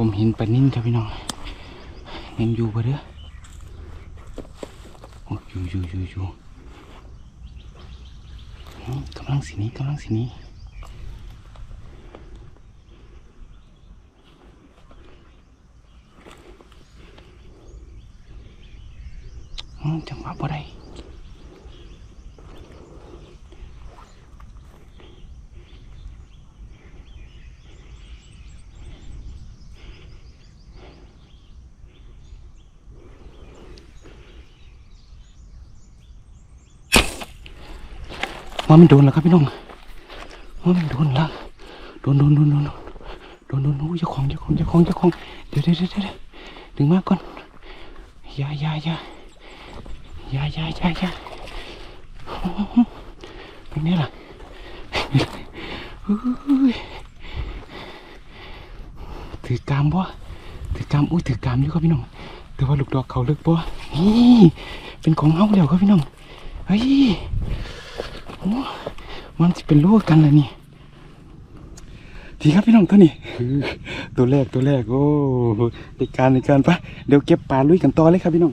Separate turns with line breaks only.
ผมเห็นปลานิ่นครับพี่น้องยังอยู่ปะเด้อโอ้อยู่อยู่อยู่อยู่กำลังสีนี้กำลังสีนี้อืมจังหวะบ่ได้ ว่ามันโดนแล้วครับพี่น้องว่ามันโดนแล้วโดนโดนโดนโดนโดนโดนโอ้ยเจ้าของเจ้าของเจ้าของเจ้าของเดี๋ยวเดี๋ยวเดี๋ยวเดี๋ยวดึงมาก่อนยายายายายายายาเป็นไงล่ะเฮ้ยถือกามบ่ถือกามอุ้ยถือกามอยู่ครับพี่น้องแต่ว่าลูกดอกเขาเลิกบ่นี่เป็นของเฮาแล้วครับพี่น้องเฮ้ย มันจะเป็นลูกกันเลยนี่ทีครับพี่น้องตัวนี้ตัวแรกตัวแรกโอ้ในการในการปะเดี๋ยวเก็บปลาลุยกันต่อเลยครับพี่น้อง